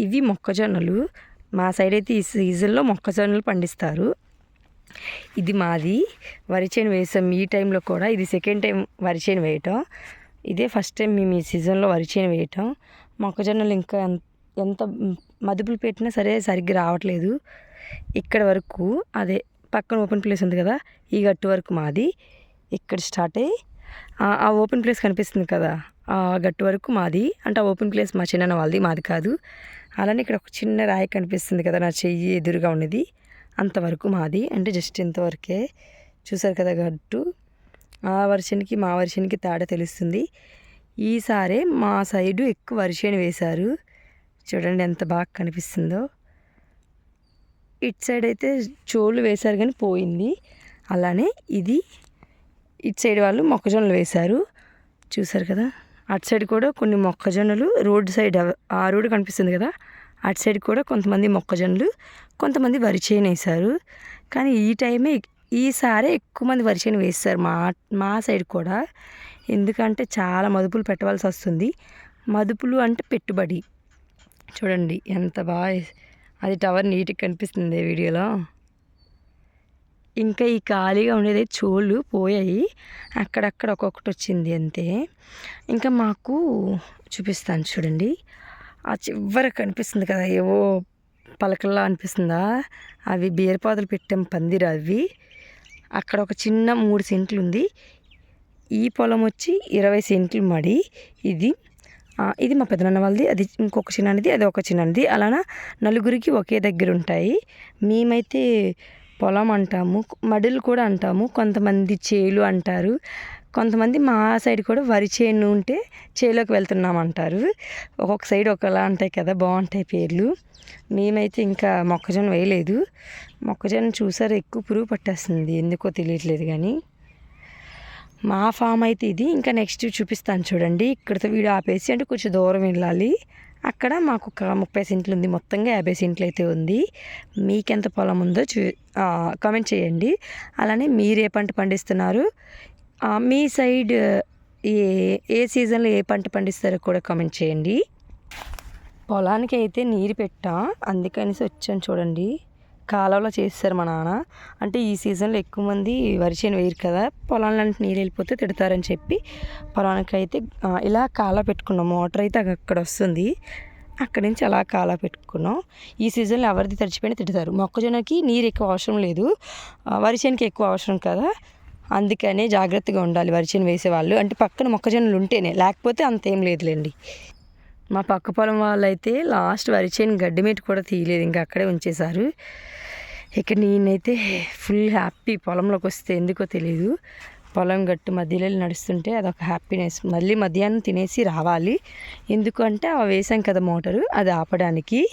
ఇవి మొక్కజొన్నలు. మా సైడ్ అయితే ఈ సీజన్లో మొక్కజొన్నలు పండిస్తారు. ఇది మాది. వరి చేను వేసాం ఈ టైంలో కూడా. ఇది సెకండ్ టైం వరి చేను వేయటం. ఇదే ఫస్ట్ టైం మేము ఈ సీజన్లో వరి చేను వేయటం. మొక్కజొన్నలు ఇంకా ఎంత మదుపులు పెట్టినా సరే సరిగ్గా రావట్లేదు. ఇక్కడ వరకు అదే పక్కన ఓపెన్ ప్లేస్ ఉంది కదా ఈ గట్టు వరకు మాది. ఇక్కడ స్టార్ట్ అయ్యి ఆ ఓపెన్ ప్లేస్ కనిపిస్తుంది కదా ఆ గట్టు వరకు మాది. అంటే ఆ ఓపెన్ ప్లేస్ మా చిన్న వాళ్ళది మాది కాదు. అలానే ఇక్కడ ఒక చిన్న రాయి కనిపిస్తుంది కదా నా చెయ్యి ఎదురుగా ఉన్నది. అంతవరకు మాది. అంటే జస్ట్ ఇంతవరకే చూసారు కదా గట్టు. ఆ వర్షన్కి మా వర్షన్కి తేడా తెలుస్తుంది. ఈసారి మా సైడు ఎక్కువ వర్షాన్ని వేశారు. చూడండి ఎంత బాగా కనిపిస్తుందో. ఇటు సైడ్ అయితే చోళ్ళు వేశారు కానీ పోయింది. అలానే ఇది ఇటు సైడ్ వాళ్ళు మొక్కజొన్నలు వేశారు. చూసారు కదా? అటు సైడ్ కూడా కొన్ని మొక్కజొన్నలు రోడ్ సైడ్ ఆ రోడ్డు కనిపిస్తుంది కదా అటు సైడ్ కూడా కొంతమంది మొక్కజొన్నలు కొంతమంది వరి చేను వేశారు. కానీ ఈ టైమే ఈసారి ఎక్కువ మంది వరి చేను వేస్తారు మా మా సైడ్ కూడా. ఎందుకంటే చాలా మదుపులు పెట్టవలసి వస్తుంది. మదుపులు అంటే పెట్టుబడి. చూడండి ఎంత బాగా అది టవర్ నీట్గా కనిపిస్తుంది వీడియోలో. ఇంకా ఈ ఖాళీగా ఉండేది చోళ్ళు పోయాయి. అక్కడక్కడ ఒక్కొక్కటి వచ్చింది అంతే. ఇంకా మాకు చూపిస్తాను చూడండి. ఆ చివర కనిపిస్తుంది కదా ఏవో పలకల్లా అనిపిస్తుందా? అవి బీరపాదులు పెట్టాం పందిరు అవి. అక్కడ ఒక చిన్న మూడు సెంట్లు ఉంది. ఈ పొలం వచ్చి ఇరవై సెంట్లు మడి ఇది. ఇది మా పెదనాన్న వాళ్ళది అది ఇంకొక చిన్నది అది ఒక చిన్నది అలానా నలుగురికి ఒకే దగ్గర ఉంటాయి. మేమైతే పొలం అంటాము మడులు కూడా అంటాము కొంతమంది చేలు అంటారు కొంతమంది మా సైడ్ కూడా వరి చేను ఉంటే చేలోకి వెళ్తున్నాం అంటారు. ఒక్కొక్క సైడ్ ఒకలా ఉంటాయి కదా బాగుంటాయి పేర్లు. మేమైతే ఇంకా మొక్కజొన్న వేయలేదు. మొక్కజొన్న చూసారు ఎక్కువ పురుగు పట్టేస్తుంది ఎందుకో తెలియట్లేదు కానీ. మా ఫామ్ అయితే ఇది. ఇంకా నెక్స్ట్ చూపిస్తాను చూడండి. ఇక్కడితో వీడియో ఆపేసి అంటే కొంచెం దూరం వెళ్ళాలి. అక్కడ మాకు ఒక ముప్పై సెంట్లు ఉంది. మొత్తంగా యాభై సెంట్లు అయితే ఉంది. మీకెంత పొలం ఉందో చూ కామెంట్ చేయండి. అలానే మీరు ఏ పంట పండిస్తున్నారు? మీ సైడ్ ఏ ఏ సీజన్లో ఏ పంట పండిస్తారో కూడా కామెంట్ చేయండి. పొలానికి అయితే నీరు పెట్టాం. అందుకనేసి వచ్చాను చూడండి. కాలువలో చేస్తారు మా నాన్న. అంటే ఈ సీజన్లో ఎక్కువ మంది వరి చేను వేయరు కదా పొలాలంటే నీరు వెళ్ళిపోతే తిడతారని చెప్పి పొలానికి అయితే ఇలా కాల పెట్టుకున్నాం. మోటార్ అయితే అక్కడ వస్తుంది. అక్కడి నుంచి అలా కాలా పెట్టుకున్నాం. ఈ సీజన్లో ఎవరిది తడిచిపోయినా తిడతారు. మొక్కజొన్నకి నీరు ఎక్కువ అవసరం లేదు. వరి చేనుకి ఎక్కువ అవసరం కదా. అందుకనే జాగ్రత్తగా ఉండాలి వరి చేను వేసేవాళ్ళు అంటే పక్కన మొక్కజొన్నలు ఉంటేనే. లేకపోతే అంతేం లేదులేండి. మా పక్క పొలం వాళ్ళైతే లాస్ట్ వరి చేను గడ్డి మీట కూడా తీయలేదు ఇంకా అక్కడే ఉంచేశారు. ఇక్కడ నేనైతే ఫుల్ హ్యాపీ పొలంలోకి వస్తే ఎందుకో తెలియదు పొలం గట్టు మధ్యలో నడుస్తుంటే అదొక హ్యాపీనెస్ మళ్ళీ మధ్యాహ్నం తినేసి రావాలి. ఎందుకంటే అవి వేసాం కదా మోటారు అది ఆపడానికి.